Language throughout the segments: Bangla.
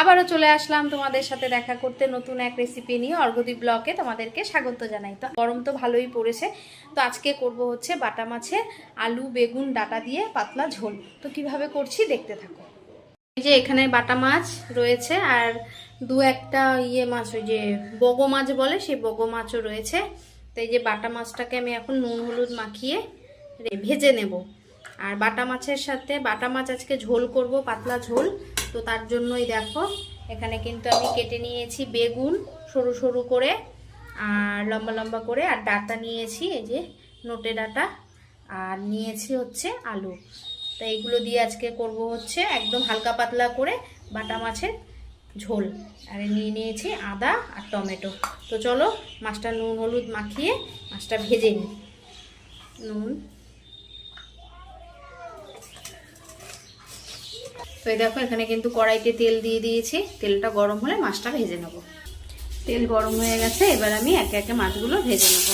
আবারও চলে আসলাম তোমাদের সাথে দেখা করতে নতুন এক রেসিপি নিয়ে। অর্ঘদীপ ব্লকে তোমাদেরকে স্বাগত জানাই। তো গরম তো ভালোই পড়েছে। তো আজকে করব হচ্ছে বাটা মাছের আলু, বেগুন, ডাটা দিয়ে পাতলা ঝোল। তো কীভাবে করছি দেখতে থাকো। এই যে এখানে বাটা মাছ রয়েছে আর দু একটা ইয়ে মাছ, ওই যে বগো মাছ বলে, সেই বগো মাছও রয়েছে। তো এই যে বাটা মাছটাকে আমি এখন নুন, হলুদ মাখিয়ে ভেজে নেব। আর বাটা মাছের সাথে বাটা মাছ আজকে ঝোল করব, পাতলা ঝোল। তো তার জন্যই দেখো, এখানে কিন্তু আমি কেটে নিয়েছি বেগুন সরু সরু করে আর লম্বা লম্বা করে, আর ডাটা নিয়েছি, এই যে নোটে ডাটা, আর নিয়েছি হচ্ছে আলু। তো এইগুলো দিয়ে আজকে করব হচ্ছে একদম হালকা পাতলা করে বাটা মাছের ঝোল। আর নিয়ে নিয়েছি আদা আর টমেটো। তো চলো, মাছটা নুন, হলুদ মাখিয়ে মাছটা ভেজে নিই। নুন। তো এই দেখো, এখানে কিন্তু কড়াইতে তেল দিয়ে দিয়েছি। তেলটা গরম হলে মাছটা ভেজে নেব। তেল গরম হয়ে গেছে, এবার আমি একে একে মাছগুলো ভেজে নেব।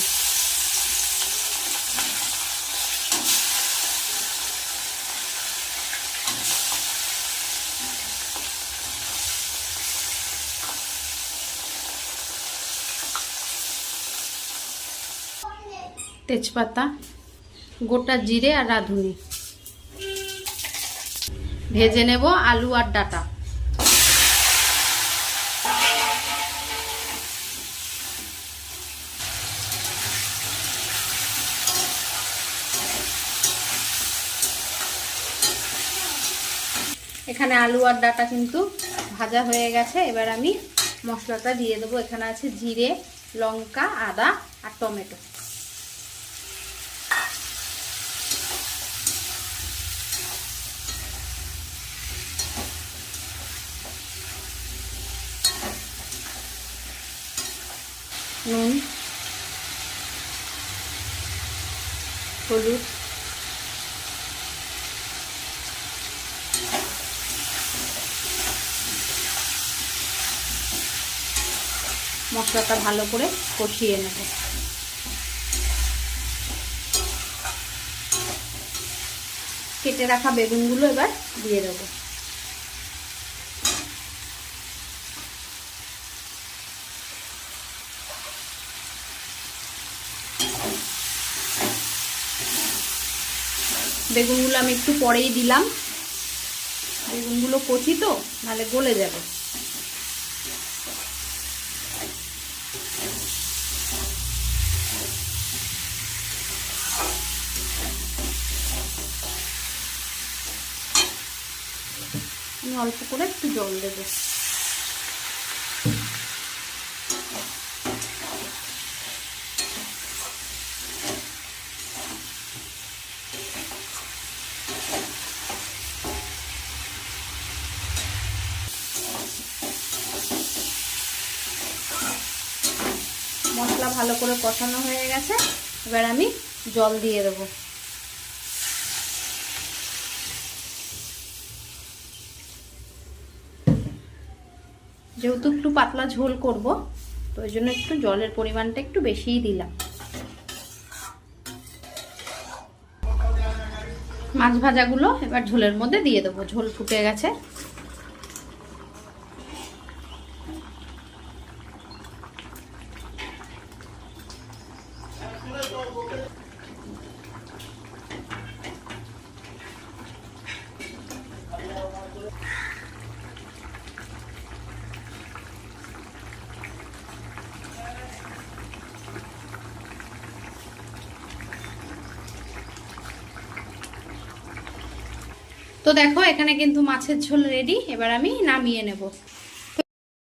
তেজপাতা, গোটা জিরে আর রাঁধুনি। ভেজে নেব আলু আর ডাটা। এখানে আলু আর ডাটা কিন্তু ভাজা হয়ে গেছে। এবার আমি মশলাটা দিয়ে দেবো। এখানে আছে জিরে, লঙ্কা, আদা আর টমেটো। নুন হলুদ মশলাটা ভালো করে কষিয়ে নেব। কেটে রাখা বেগুনগুলো এবার দিয়ে দেবো। বেগুনগুলো আমি একটু পরেই দিলাম। বেগুনগুলো কচি তো নাহলে গলে যাবে। অল্প করে একটু জল দেবো। মশলা ভালো করে কষানো হয়ে গেছে। এবার আমি জল দিয়ে দেবো। যেহেতু একটু পাতলা ঝোল করব, তো ওই জন্য একটু জলের পরিমাণটা একটু বেশিই দিলাম। মাছ ভাজাগুলো এবার ঝোলের মধ্যে দিয়ে দেবো। ঝোল ফুটে গেছে। তো দেখো, এখানে কিন্তু মাছের ঝোল রেডি এবার আমি নামিয়ে নেব।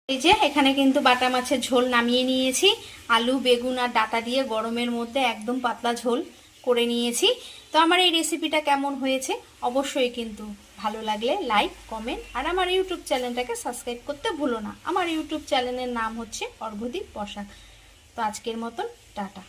এই যে, এখানে কিন্তু বাটা মাছের ঝোল নামিয়ে নিয়েছি। আলু, বেগুন আর ডাটা দিয়ে গরমের মধ্যে একদম পাতলা ঝোল করে নিয়েছি। তো আমার এই রেসিপিটা কেমন হয়েছে? অবশ্যই কিন্তু ভালো লাগলে লাইক কমেন্ট আর আমার ইউটিউব চ্যানেলটাকে সাবস্ক্রাইব করতে ভুলো না। আমার ইউটিউব চ্যানেলের নাম হচ্ছে অর্ঘদীপ বসাক। তো আজকের মতন, টাটা।